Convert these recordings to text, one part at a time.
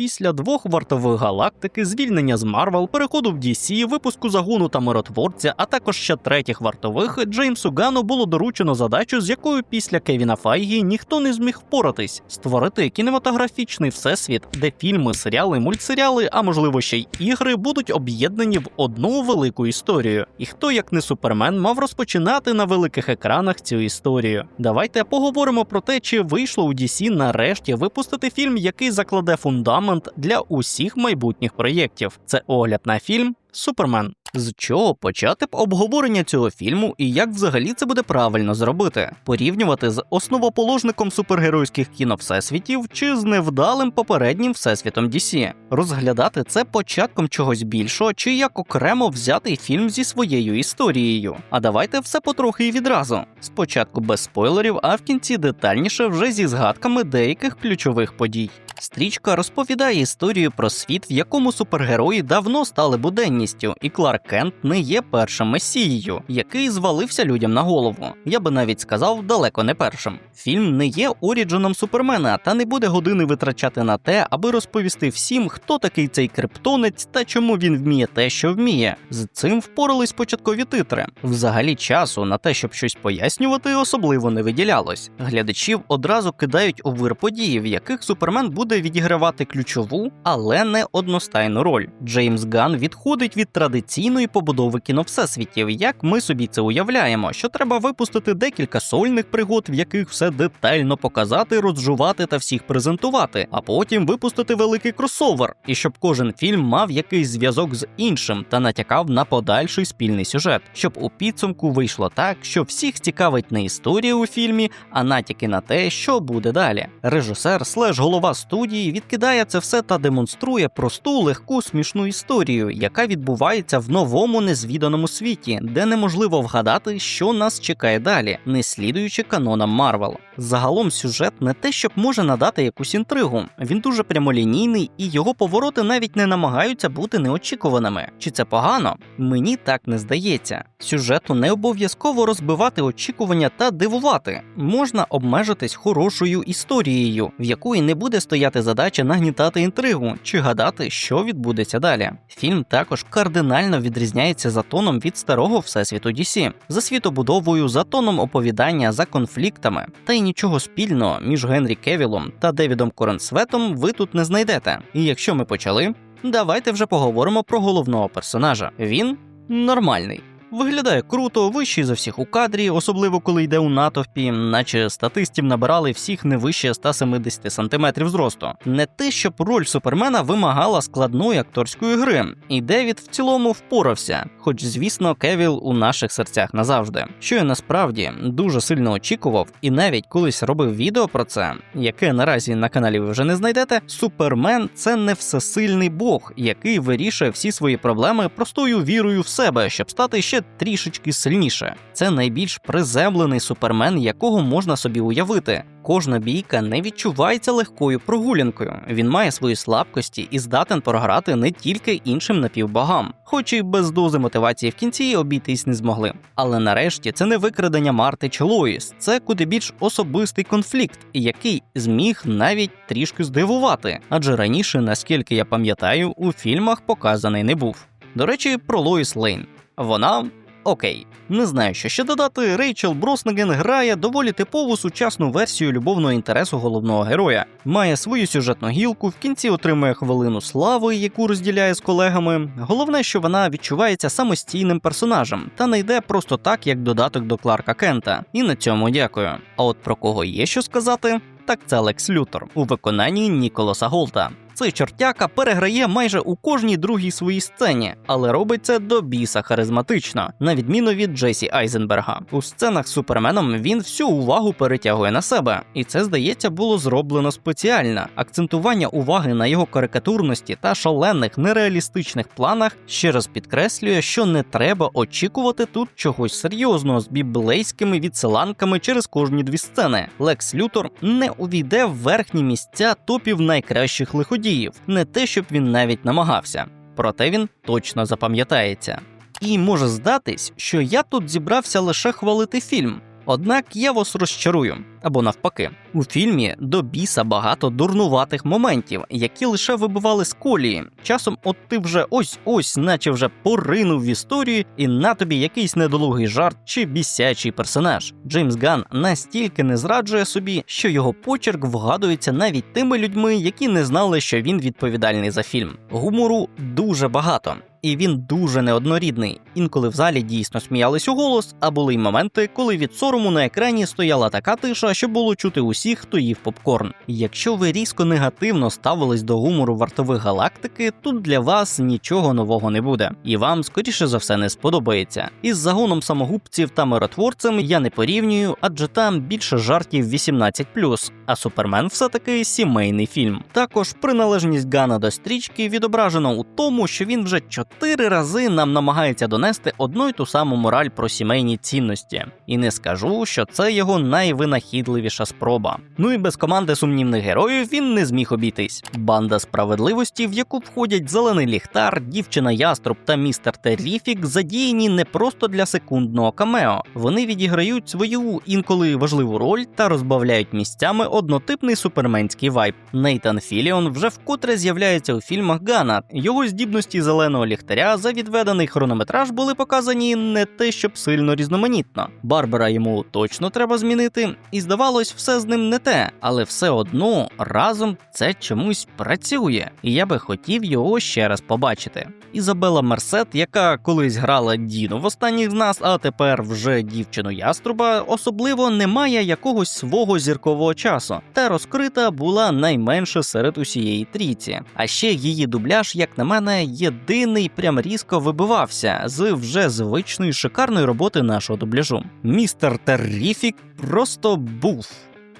після двох вартових галактики, звільнення з Марвел, переходу в DC, випуску загону та миротворця, а також ще третіх вартових, Джеймсу Гану було доручено задачу, з якою після Кевіна Файгі ніхто не зміг впоратись створити кінематографічний всесвіт, де фільми, серіали, мультсеріали, а можливо ще й ігри будуть об'єднані в одну велику історію. І хто, як не супермен, мав розпочинати на великих екранах цю історію. Давайте поговоримо про те, чи вийшло у DC нарешті випустити фільм, який закладе фундамент для усіх майбутніх проєктів. Це огляд на фільм Супермен. З чого почати б обговорення цього фільму і як взагалі це буде правильно зробити? Порівнювати з основоположником супергеройських кіновсесвітів чи з невдалим попереднім всесвітом DC? Розглядати це початком чогось більшого, чи як окремо взятий фільм зі своєю історією. А давайте все потрохи і відразу. Спочатку без спойлерів, а в кінці детальніше вже зі згадками деяких ключових подій. Стрічка розповідає історію про світ, в якому супергерої давно стали буденністю, і Кларк Кент не є першим месією, який звалився людям на голову. Я би навіть сказав, далеко не першим. Фільм не є оріджином супермена та не буде години витрачати на те, аби розповісти всім, хто такий цей криптонець та чому він вміє те, що вміє. З цим впорались початкові титри. Взагалі часу на те, щоб щось пояснювати, особливо не виділялось. Глядачів одразу кидають у вир події, в яких супермен буде відігравати ключову, але не одностайну роль. Джеймс Ган відходить від традиційної побудови кіновсесвітів, як ми собі це уявляємо, що треба випустити декілька сольних пригод, в яких все детально показати, розжувати та всіх презентувати, а потім випустити великий кросовер, і щоб кожен фільм мав якийсь зв'язок з іншим та натякав на подальший спільний сюжет, щоб у підсумку вийшло так, що всіх цікавить не історія у фільмі, а натяки на те, що буде далі. Режисер слеш голова студії відкидає це все та демонструє просту, легку, смішну історію, яка відбувається в новому незвіданому світі, де неможливо вгадати, що нас чекає далі, не слідуючи канонам Марвел. Загалом сюжет не те, щоб може надати якусь інтригу. Він дуже прямолінійний, і його повороти навіть не намагаються бути неочікуваними. Чи це погано? Мені так не здається. Сюжету не обов'язково розбивати очікування та дивувати. Можна обмежитись хорошою історією, в якої не буде стояти задача нагнітати інтригу чи гадати, що відбудеться далі. Фільм також кардинально відрізняється за тоном від старого всесвіту DC, за світобудовою, за тоном оповідання, за конфліктами. Та й нічого спільного між Генрі Кевілом та Девідом Коренсветом ви тут не знайдете. І якщо ми почали, давайте вже поговоримо про головного персонажа. Він нормальний. Виглядає круто, вищий за всіх у кадрі, особливо коли йде у натовпі, наче статистів набирали всіх не вище 170 см зросту. Не те, щоб роль супермена вимагала складної акторської гри, і Девід в цілому впорався, хоч, звісно, Кевіл у наших серцях назавжди. Що я насправді дуже сильно очікував, і навіть колись робив відео про це, яке наразі на каналі ви вже не знайдете. Супермен це не всесильний бог, який вирішує всі свої проблеми простою вірою в себе, щоб стати ще трішечки сильніше. Це найбільш приземлений супермен, якого можна собі уявити. Кожна бійка не відчувається легкою прогулянкою. Він має свої слабкості і здатен програти не тільки іншим напівбогам, хоч і без дози мотивації в кінці обійтись не змогли. Але нарешті це не викрадення Марти чи Лоїс, це куди більш особистий конфлікт, який зміг навіть трішки здивувати. Адже раніше, наскільки я пам'ятаю, у фільмах показаний не був. До речі, про Лоїс Лейн. Вона окей. Не знаю, що ще додати. Рейчел Броснаген грає доволі типову сучасну версію любовного інтересу головного героя. Має свою сюжетну гілку, в кінці отримує хвилину слави, яку розділяє з колегами. Головне, що вона відчувається самостійним персонажем та не йде просто так, як додаток до Кларка Кента. І на цьому дякую. А от про кого є що сказати? Так це Лекс Лютер у виконанні Ніколаса Голта. Цей чортяка переграє майже у кожній другій своїй сцені, але робить це до біса харизматично, на відміну від Джесі Айзенберга. У сценах з суперменом він всю увагу перетягує на себе, і це здається було зроблено спеціально. Акцентування уваги на його карикатурності та шалених нереалістичних планах ще раз підкреслює, що не треба очікувати тут чогось серйозного з біблейськими відсиланками через кожні дві сцени. Лекс Лютор не увійде в верхні місця топів найкращих лиходіїв, не те, щоб він навіть намагався. Проте він точно запам'ятається. І може здатись, що я тут зібрався лише хвалити фільм. Однак я вас розчарую або навпаки. У фільмі до біса багато дурнуватих моментів, які лише вибивали з колії. Часом, от ти вже ось ось, наче вже поринув в історію, і на тобі якийсь недолугий жарт чи бісячий персонаж. Джеймс Ган настільки не зраджує собі, що його почерк вгадується навіть тими людьми, які не знали, що він відповідальний за фільм. Гумору дуже багато. І він дуже неоднорідний. Інколи в залі дійсно сміялись у голос, а були й моменти, коли від сорому на екрані стояла така тиша, що було чути усіх, хто їв попкорн. Якщо ви різко негативно ставились до гумору вартових галактики, тут для вас нічого нового не буде, і вам скоріше за все не сподобається. Із загоном самогубців та миротворцем я не порівнюю, адже там більше жартів 18+, а Супермен все таки сімейний фільм. Також приналежність Гана до стрічки відображена у тому, що він вже чотири рази нам намагається донести одну й ту саму мораль про сімейні цінності. І не скажу, що це його найвинахідливіша спроба. Ну і без команди сумнівних героїв він не зміг обійтись. Банда справедливості, в яку входять зелений ліхтар, дівчина яструб та містер Терріфік, задіяні не просто для секундного камео. Вони відіграють свою інколи важливу роль та розбавляють місцями однотипний суперменський вайб. Нейтан Філіон вже вкотре з'являється у фільмах Гана. Його здібності зеленого ліхтаря за відведений хронометраж були показані не те, щоб сильно різноманітно. Барбара йому точно треба змінити, і здавалось, все з ним не те, але все одно разом це чомусь працює, і я би хотів його ще раз побачити. Ізабела Мерсет, яка колись грала Діну в останніх з нас, а тепер вже дівчину яструба, особливо не має якогось свого зіркового часу, та розкрита була найменше серед усієї трійці. А ще її дубляж, як на мене, єдиний прям різко вибивався з вже звичної шикарної роботи нашого дубляжу. Містер Терріфік просто був.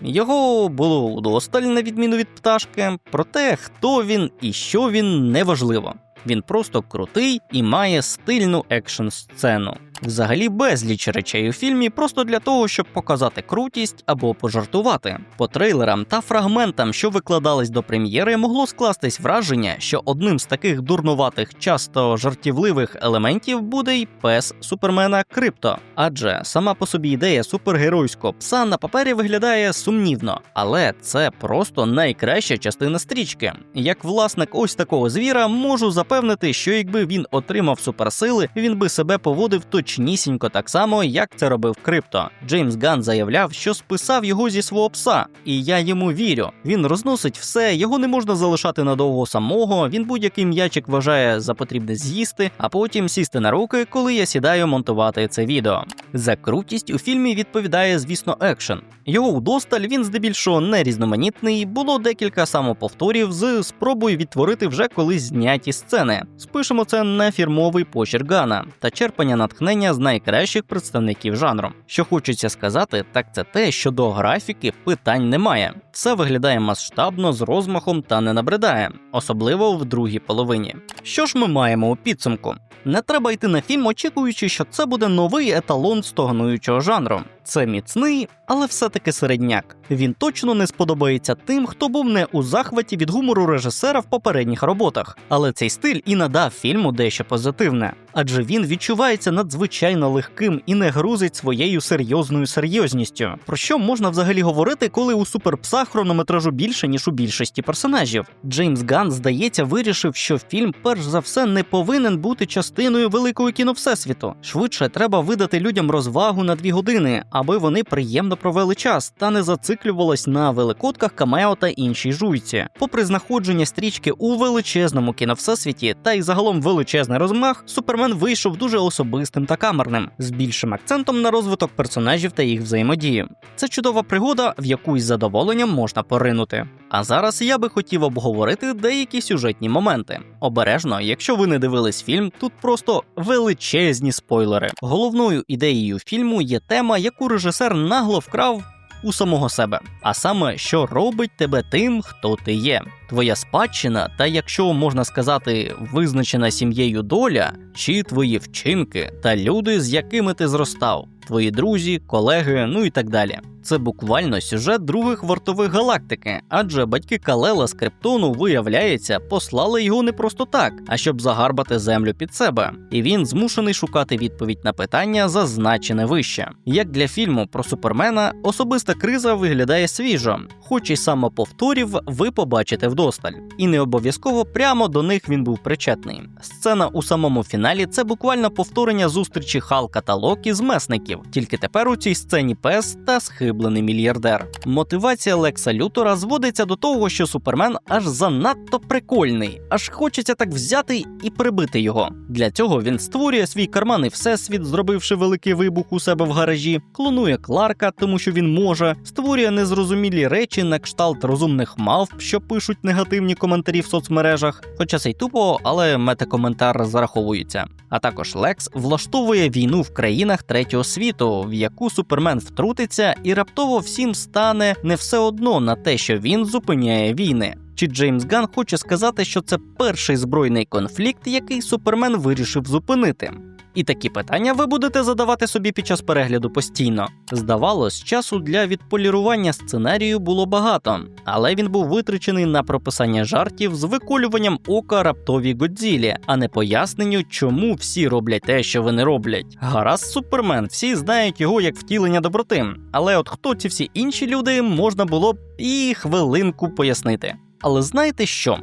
Його було удосталь на відміну від пташки, проте хто він і що він неважливо. Він просто крутий і має стильну екшн сцену. Взагалі безліч речей у фільмі просто для того, щоб показати крутість або пожартувати. По трейлерам та фрагментам, що викладались до прем'єри, могло скластись враження, що одним з таких дурнуватих, часто жартівливих елементів буде й пес супермена Крипто. Адже сама по собі ідея супергеройського пса на папері виглядає сумнівно, але це просто найкраща частина стрічки. Як власник ось такого звіра, можу запевнити, що якби він отримав суперсили, він би себе поводив точнісінько так само, як це робив Крипто. Джеймс Ган заявляв, що списав його зі свого пса, і я йому вірю. Він розносить все, його не можна залишати надовго самого. Він будь-який м'ячик вважає за потрібне з'їсти, а потім сісти на руки, коли я сідаю монтувати це відео. За крутість у фільмі відповідає, звісно, екшен. Його удосталь він здебільшого не різноманітний. Було декілька самоповторів з спробою відтворити вже колись зняті сцени. Спишемо це на фірмовий почерк Гана та черпання натхнення з найкращих представників жанру. Що хочеться сказати, так це те, що до графіки питань немає. Все виглядає масштабно з розмахом та не набридає, особливо в другій половині. Що ж ми маємо у підсумку? Не треба йти на фільм, очікуючи, що це буде новий еталон стогнуючого жанру. Це міцний, але все-таки середняк. Він точно не сподобається тим, хто був не у захваті від гумору режисера в попередніх роботах. Але цей стиль і надав фільму дещо позитивне, адже він відчувається надзвичайно легким і не грузить своєю серйозною серйозністю. Про що можна взагалі говорити, коли у суперпса хронометражу більше ніж у більшості персонажів? Джеймс Ган, здається, вирішив, що фільм перш за все не повинен бути частиною великого кіно всесвіту. Швидше треба видати людям розвагу на дві години, аби вони приємно провели час та не зациклювалось на великотках, камео та іншій жуйці. Попри знаходження стрічки у величезному кіно всесвіті та й загалом величезний розмах, Супермен вийшов дуже особистим та камерним, з більшим акцентом на розвиток персонажів та їх взаємодії. Це чудова пригода, в яку із задоволенням можна поринути. А зараз я би хотів обговорити деякі сюжетні моменти. Обережно, якщо ви не дивились фільм, тут просто величезні спойлери. Головною ідеєю фільму є тема, яку режисер нагло вкрав. У самого себе, а саме, що робить тебе тим, хто ти є, твоя спадщина, та якщо можна сказати, визначена сім'єю доля, чи твої вчинки та люди, з якими ти зростав, твої друзі, колеги, ну і так далі. Це буквально сюжет других вартових галактики, адже батьки Калела з Криптону, виявляється, послали його не просто так, а щоб загарбати землю під себе. І він змушений шукати відповідь на питання, зазначене вище. Як для фільму про супермена, особиста криза виглядає свіжо, хоч і самоповторів ви побачите вдосталь. І не обов'язково прямо до них він був причетний. Сцена у самому фіналі це буквально повторення зустрічі Халка та Локі з месників, тільки тепер у цій сцені пес та схиблений мільярдер. Мотивація Лекса Лютора зводиться до того, що супермен аж занадто прикольний, аж хочеться так взяти і прибити його. Для цього він створює свій карманний всесвіт, зробивши великий вибух у себе в гаражі, клонує Кларка, тому що він може, створює незрозумілі речі на кшталт розумних мавп, що пишуть негативні коментарі в соцмережах. Хоча це й тупо, але метакоментар зараховується. А також Лекс влаштовує війну в країнах третього світу, в яку супермен втрутиться, і раптово всім стане не все одно на те, що він зупиняє війни. Чи Джеймс Ган хоче сказати, що це перший збройний конфлікт, який супермен вирішив зупинити? І такі питання ви будете задавати собі під час перегляду постійно. Здавалось, часу для відполірування сценарію було багато, але він був витрачений на прописання жартів з виколюванням ока раптовій Годзілі, а не поясненню, чому всі роблять те, що вони роблять. Гаразд, супермен, всі знають його як втілення доброти. Але от хто ці всі інші люди можна було б і хвилинку пояснити. Але знаєте що?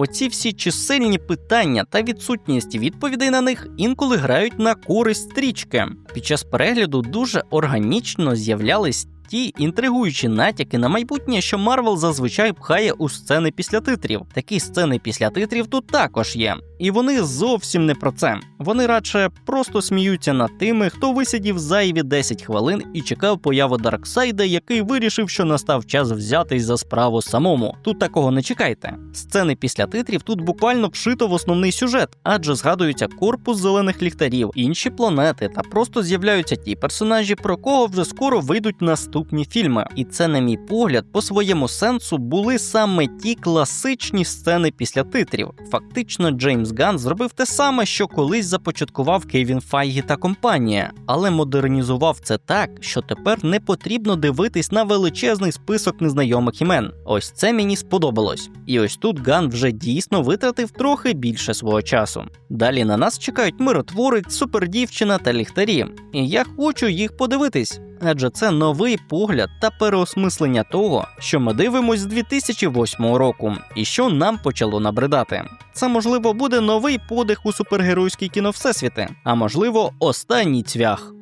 Оці всі чисельні питання та відсутність відповідей на них інколи грають на користь стрічки. Під час перегляду дуже органічно з'являлись ті інтригуючі натяки на майбутнє, що Марвел зазвичай пхає у сцени після титрів. Такі сцени після титрів тут також є. І вони зовсім не про це. Вони радше просто сміються над тими, хто висидів зайві 10 хвилин і чекав появи Дарксайда, який вирішив, що настав час взятись за справу самому. Тут такого не чекайте. Сцени після титрів тут буквально вшито в основний сюжет, адже згадується корпус зелених ліхтарів, інші планети, та просто з'являються ті персонажі, про кого вже скоро вийдуть наступні фільми. І це, на мій погляд, по своєму сенсу були саме ті класичні сцени після титрів. Фактично, Джеймс Ган зробив те саме, що колись започаткував Кевін Файгі та компанія, але модернізував це так, що тепер не потрібно дивитись на величезний список незнайомих імен. Ось це мені сподобалось. І ось тут Ган вже дійсно витратив трохи більше свого часу. Далі на нас чекають миротворець, супердівчина та ліхтарі. І я хочу їх подивитись. Адже це новий погляд та переосмислення того, що ми дивимось з 2008 року, і що нам почало набридати. Це можливо буде новий подих у супергеройській кіно всесвіти, а можливо, останній цвях.